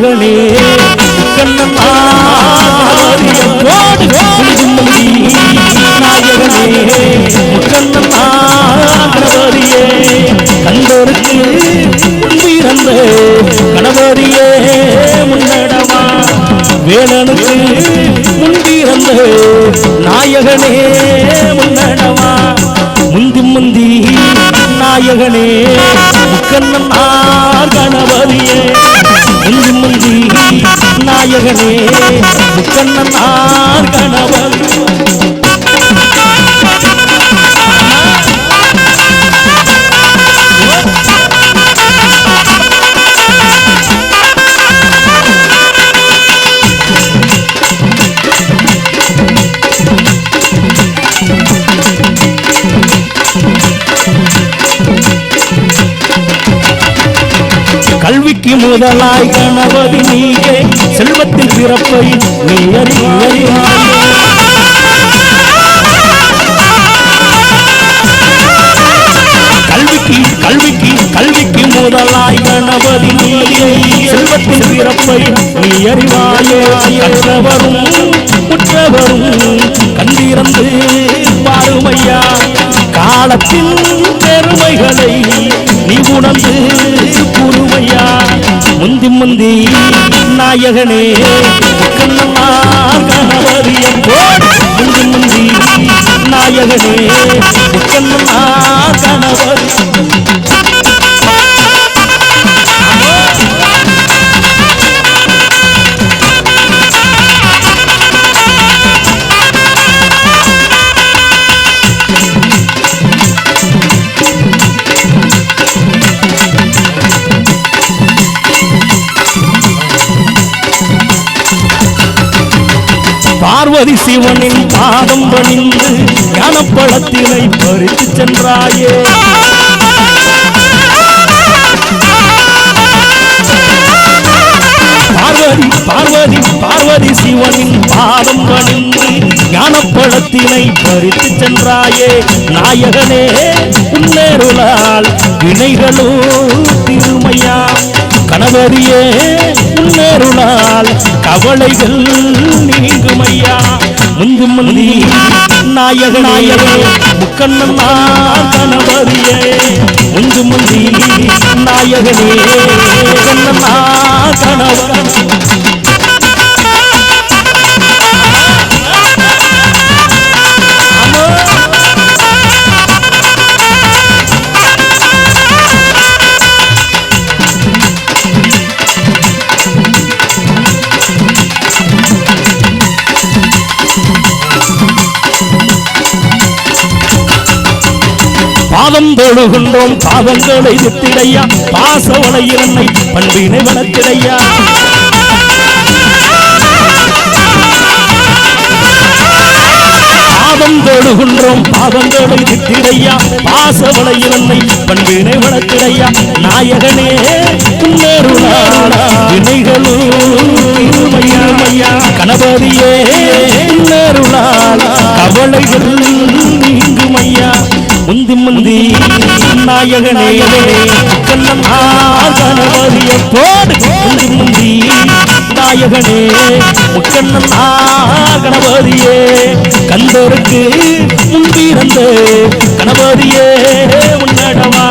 மகளே நாயகனே கண்ணன் ஆரியத்தோடு முந்தி முந்தி நாயகனே கண்ணன் ஆகணபதியே கண்டோருக்கு முன்பிறந்த கணபதியே முன்னடமா வேலனுக்கு முன்பிறந்த நாயகனே முந்தி முந்தி நாயகனே கண்ணன் கணவரியே முந்தி முந்தி நாயகனே கண்ணன் கணபதி. கல்விக்கு முதலாய் கணபதி நீயே செல்வத்தின் பிறப்பை நீ அறிவாயே. கல்விக்கு கல்விக்கு கல்விக்கு முதலாய் கணபதி நீயே செல்வத்தின் பிறப்பை நீ அறிவாயே. கற்றவரும் குற்றவரும் கண்டிருந்து பாருமையா. காலத்தின் பெருமைகளை நீ உணர்ந்து கூறுமையா. முந்தி முந்தி நாயகனே கண்ணம்மா பார்வதி சிவனின் பாதம் பணிந்து ஞானப்பழத்தினை பறித்து சென்றாயே. பார்வதி பார்வதி பார்வதி சிவனின் பாதம் பணிந்து ஞானப்பழத்தினை பறித்து சென்றாயே. நாயகனே உன்னேருளால் வினைகளோ திருமையா? கணவரியே முன்னேறுனால் கவலைகள் நீங்கும் ஐயா முந்து முந்தி நாயக நாயகே முக்கண்ணன் கணவரியே. முந்து முந்தி நாயகனே முக்கண்ணன் கணவன் பாதம் தொழுகின்றோம் பாவங்களை வித்திடையா பாசவளை என்னை பண்பினை வளர்த்திடையா. பாதம் தொழுகின்றோம் பாவங்களை வித்திடையா பாசவளை என்னை பண்பினை வளர்த்திடையா. நாயகனே முன்னேறுளாளா வினைகளும் கணபதியே முன்னேறுளாளா கவலைகள் முந்தி நாயகனே கண்ணன் கணபதிய போடு முந்தி முந்தி நாயகனே முக்கண்ணன் கணபதியே. கந்தோருக்கு முன்பிறந்த கணபதியே உன்னடமா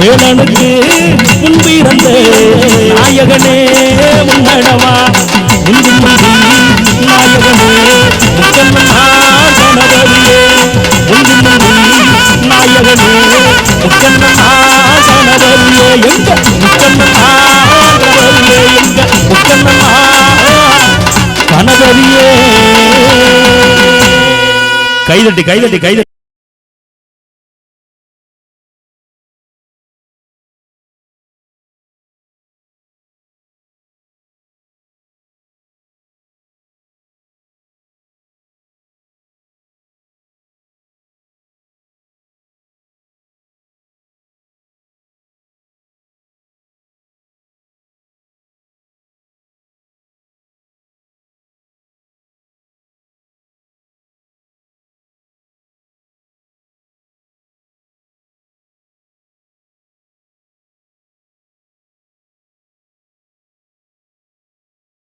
வேலனுக்கு முன்பிறந்த நாயகனே. முக்கண்ணன் கைதட்டி கைதட்டி கைதட்டி